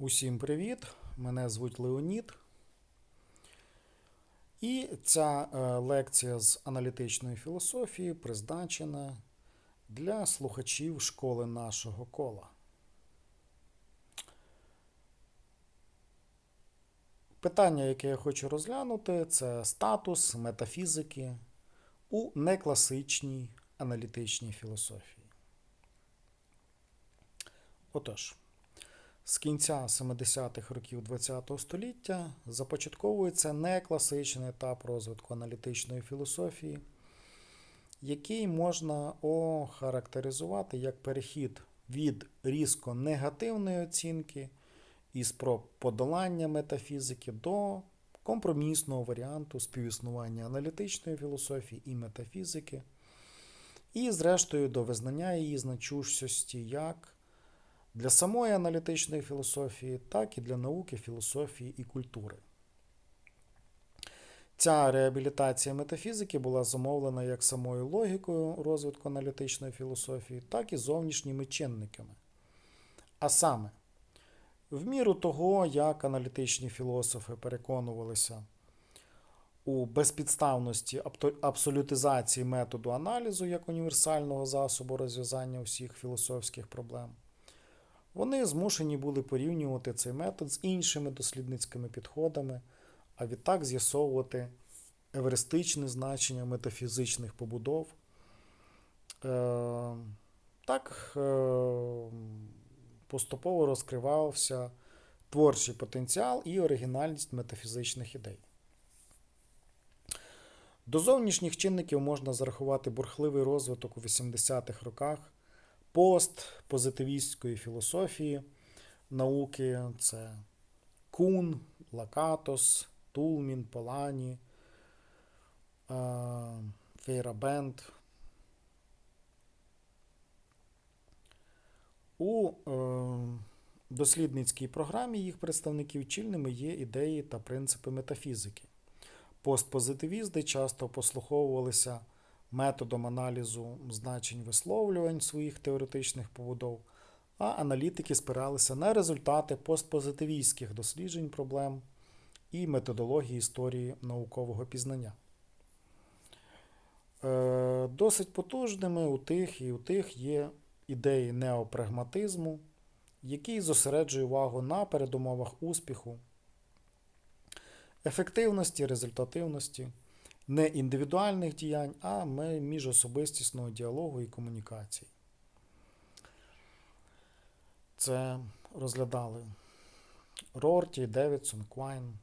Усім привіт! Мене звуть Леонід. І ця е, лекція з аналітичної філософії призначена для слухачів школи нашого кола. Питання, яке я хочу розглянути, це статус метафізики у некласичній аналітичній філософії. Отож. З кінця 70-х років ХХ століття започатковується некласичний етап розвитку аналітичної філософії, який можна охарактеризувати як перехід від різко негативної оцінки і спроб подолання метафізики до компромісного варіанту співіснування аналітичної філософії і метафізики, і, зрештою, до визнання її значущості як для самої аналітичної філософії, так і для науки, філософії і культури. Ця реабілітація метафізики була замовлена як самою логікою розвитку аналітичної філософії, так і зовнішніми чинниками. А саме, в міру того, як аналітичні філософи переконувалися у безпідставності абсолютизації методу аналізу як універсального засобу розв'язання усіх філософських проблем. Вони змушені були порівнювати цей метод з іншими дослідницькими підходами, а відтак з'ясовувати евристичне значення метафізичних побудов. Е, так е, поступово розкривався творчий потенціал і оригінальність метафізичних ідей. До зовнішніх чинників можна зарахувати бурхливий розвиток у 80-х роках постпозитивістської філософії науки це Кун, Лакатос, Тулмін, Полані, Фейрабенд. У е, дослідницькій програмі їх представників чільними є ідеї та принципи метафізики. Постпозитивісти часто послуховувалися методом аналізу значень висловлювань своїх теоретичних побудов, а аналітики спиралися на результати постпозитивістських досліджень проблем і методології історії наукового пізнання. Е, досить потужними у тих і у тих є ідеї неопрагматизму, який зосереджує увагу на передумовах успіху, ефективності, результативності не індивідуальних діянь, а міжособистісного діалогу і комунікації. Це розглядали Рорті, Девідсон, Квайн.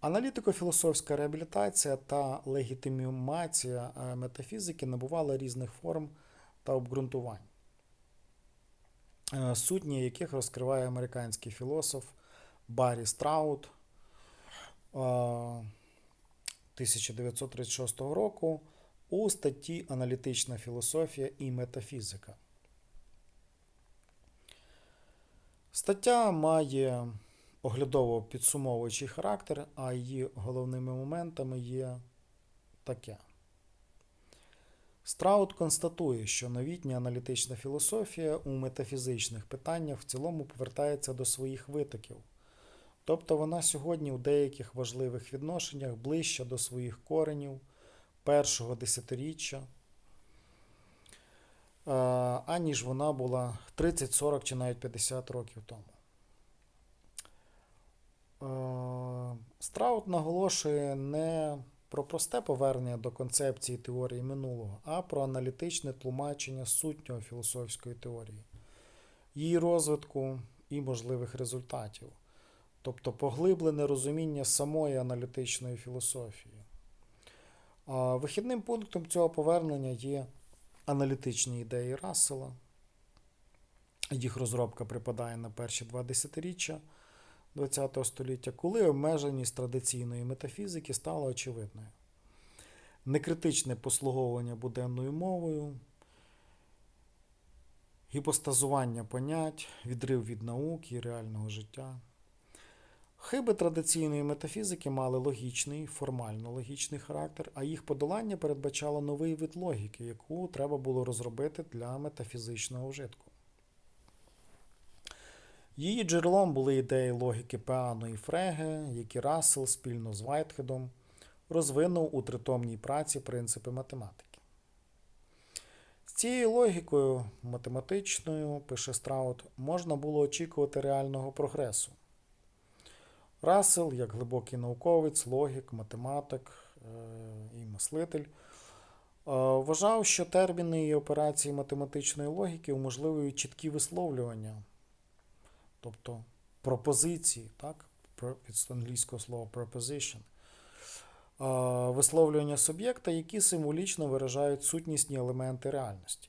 Аналітико-філософська реабілітація та легітимізація е, метафізики набувала різних форм та обґрунтувань, е, сутні яких розкриває американський філософ Баррі Страут 1936 року у статті Аналітична філософія і метафізика. Стаття має оглядово підсумовуючий характер, а її головними моментами є таке. Страут констатує, що новітня аналітична філософія у метафізичних питаннях в цілому повертається до своїх витоків. Тобто вона сьогодні у деяких важливих відношеннях ближча до своїх коренів першого десятиріччя, е, аніж вона була 30, 40 чи навіть 50 років тому. Е, Страут наголошує не про просте повернення до концепції теорії минулого, а про аналітичне тлумачення сутнього філософської теорії, її розвитку і можливих результатів тобто поглиблене розуміння самої аналітичної філософії. Вихідним пунктом цього повернення є аналітичні ідеї Рассела. Їх розробка припадає на перші два десятиріччя ХХ століття, коли обмеженість традиційної метафізики стала очевидною. Некритичне послуговування буденною мовою, гіпостазування понять, відрив від науки і реального життя. Хиби традиційної метафізики мали логічний, формально логічний характер, а їх подолання передбачало новий вид логіки, яку треба було розробити для метафізичного вжитку. Її джерелом були ідеї логіки Пеану і Фреге, які Рассел спільно з Вайтхедом розвинув у тритомній праці принципи математики. З цією логікою математичною, пише Страут, можна було очікувати реального прогресу. Рассел, як глибокий науковець, логік, математик е, і мислитель, е, вважав, що терміни і операції математичної логіки уможливлюють чіткі висловлювання, тобто пропозиції, так? Від англійського слова proposition, е, висловлювання суб'єкта, які символічно виражають сутнісні елементи реальності.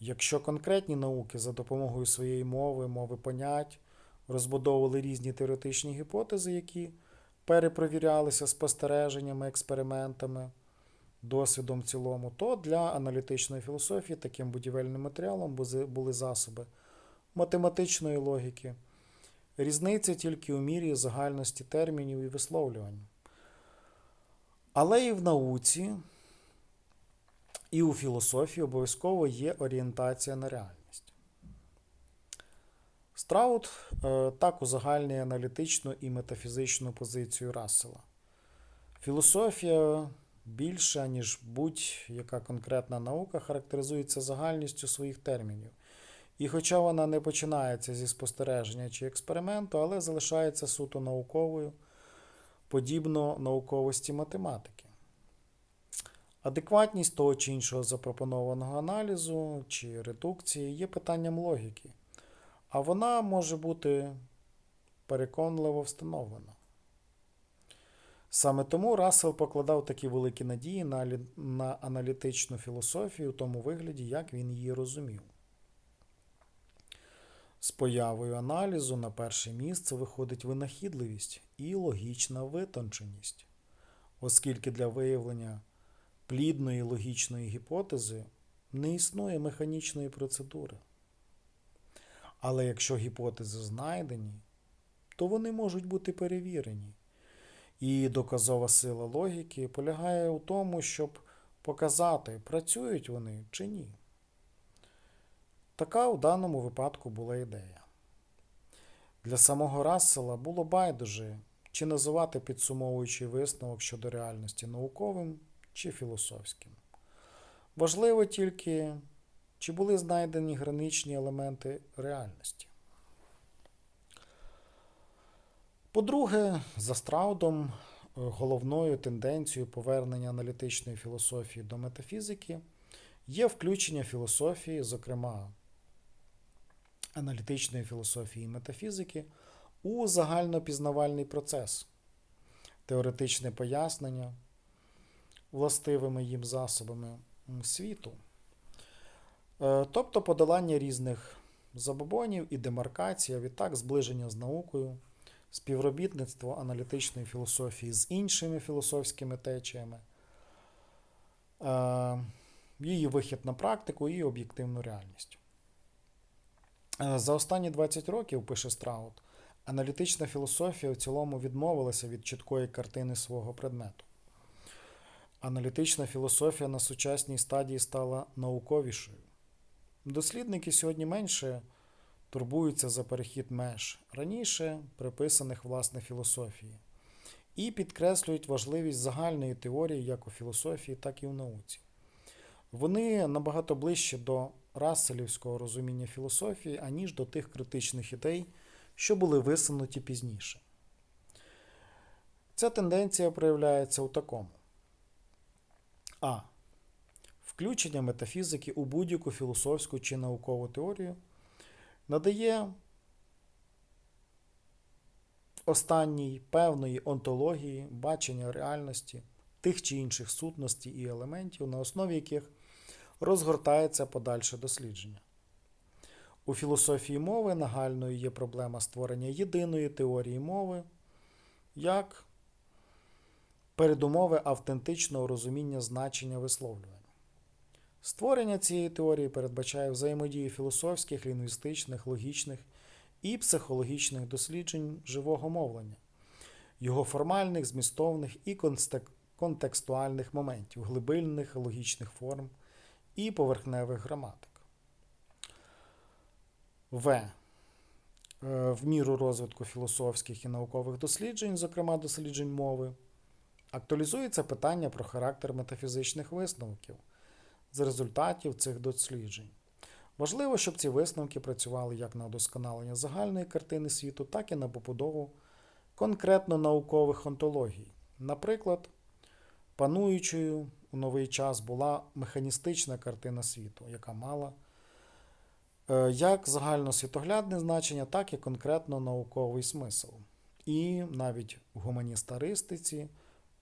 Якщо конкретні науки за допомогою своєї мови, мови понять, розбудовували різні теоретичні гіпотези, які перепровірялися спостереженнями, експериментами, досвідом в цілому, то для аналітичної філософії таким будівельним матеріалом були засоби математичної логіки. Різниця тільки у мірі загальності термінів і висловлювань. Але і в науці, і у філософії обов'язково є орієнтація на реальність. Страут е, так узагальнює аналітичну і метафізичну позицію Рассела. Філософія більша, ніж будь-яка конкретна наука, характеризується загальністю своїх термінів. І хоча вона не починається зі спостереження чи експерименту, але залишається суто науковою, подібно науковості математики. Адекватність того чи іншого запропонованого аналізу чи редукції є питанням логіки, а вона може бути переконливо встановлена. Саме тому Рассел покладав такі великі надії на, на аналітичну філософію в тому вигляді, як він її розумів. З появою аналізу на перше місце виходить винахідливість і логічна витонченість, оскільки для виявлення плідної логічної гіпотези не існує механічної процедури. Але якщо гіпотези знайдені, то вони можуть бути перевірені. І доказова сила логіки полягає у тому, щоб показати, працюють вони чи ні. Така у даному випадку була ідея. Для самого Рассела було байдуже, чи називати підсумовуючий висновок щодо реальності науковим чи філософським. Важливо тільки, чи були знайдені граничні елементи реальності. По-друге, за Страудом е, головною тенденцією повернення аналітичної філософії до метафізики є включення філософії, зокрема аналітичної філософії і метафізики, у загальнопізнавальний процес, теоретичне пояснення властивими їм засобами світу, тобто подолання різних забобонів і демаркація, відтак зближення з наукою, співробітництво аналітичної філософії з іншими філософськими течіями, е, її вихід на практику і об'єктивну реальність. Е, За останні 20 років, пише Страут, аналітична філософія в цілому відмовилася від чіткої картини свого предмету. Аналітична філософія на сучасній стадії стала науковішою. Дослідники сьогодні менше турбуються за перехід меж, раніше приписаних власне філософії, і підкреслюють важливість загальної теорії як у філософії, так і в науці. Вони набагато ближче до расселівського розуміння філософії, аніж до тих критичних ідей, що були висунуті пізніше. Ця тенденція проявляється у такому. А. Включення метафізики у будь-яку філософську чи наукову теорію надає останній певної онтології, бачення реальності, тих чи інших сутностей і елементів, на основі яких розгортається подальше дослідження. У філософії мови нагальною є проблема створення єдиної теорії мови як передумови автентичного розуміння значення висловлювання. Створення цієї теорії передбачає взаємодію філософських, лінгвістичних, логічних і психологічних досліджень живого мовлення, його формальних, змістовних і контекстуальних моментів, глибинних логічних форм і поверхневих граматик. В. е, в міру розвитку філософських і наукових досліджень, зокрема досліджень мови, актуалізується питання про характер метафізичних висновків з результатів цих досліджень. Важливо, щоб ці висновки працювали як на удосконалення загальної картини світу, так і на побудову конкретно наукових онтологій. Наприклад, пануючою у новий час була механістична картина світу, яка мала е, як загальносвітоглядне значення, так і конкретно науковий смисл. І навіть в гуманітаристиці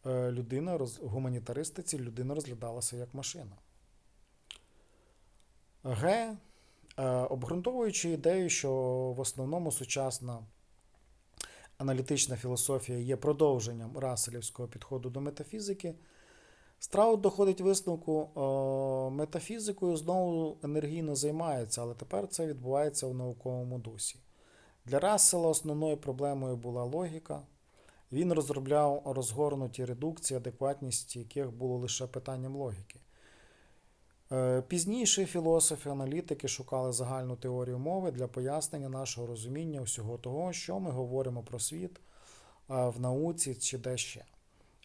е, людина гуманітаристиці людина розглядалася як машина. Г. Е, Обґрунтовуючи ідею, що в основному сучасна аналітична філософія є продовженням раселівського підходу до метафізики, Страут доходить висновку, е, метафізикою знову енергійно займається, але тепер це відбувається в науковому дусі. Для Рассела основною проблемою була логіка. Він розробляв розгорнуті редукції, адекватність яких було лише питанням логіки. Е, Пізніше філософи, аналітики шукали загальну теорію мови для пояснення нашого розуміння всього того, що ми говоримо про світ е, в науці чи де ще.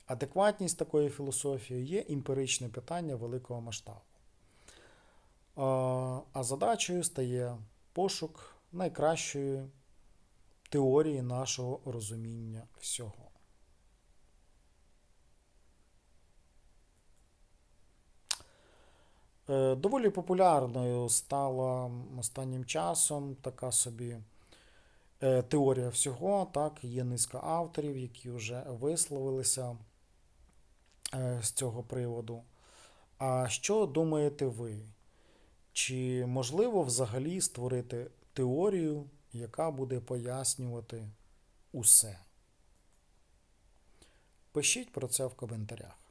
Адекватність такої філософії є емпіричне питання великого масштабу. Е, А задачею стає пошук найкращої теорії нашого розуміння всього. Е, Доволі популярною стала останнім часом така собі е, теорія всього. Так, є низка авторів, які вже висловилися е, з цього приводу. А що думаєте ви? Чи можливо взагалі створити теорію, яка буде пояснювати усе? Пишіть про це в коментарях.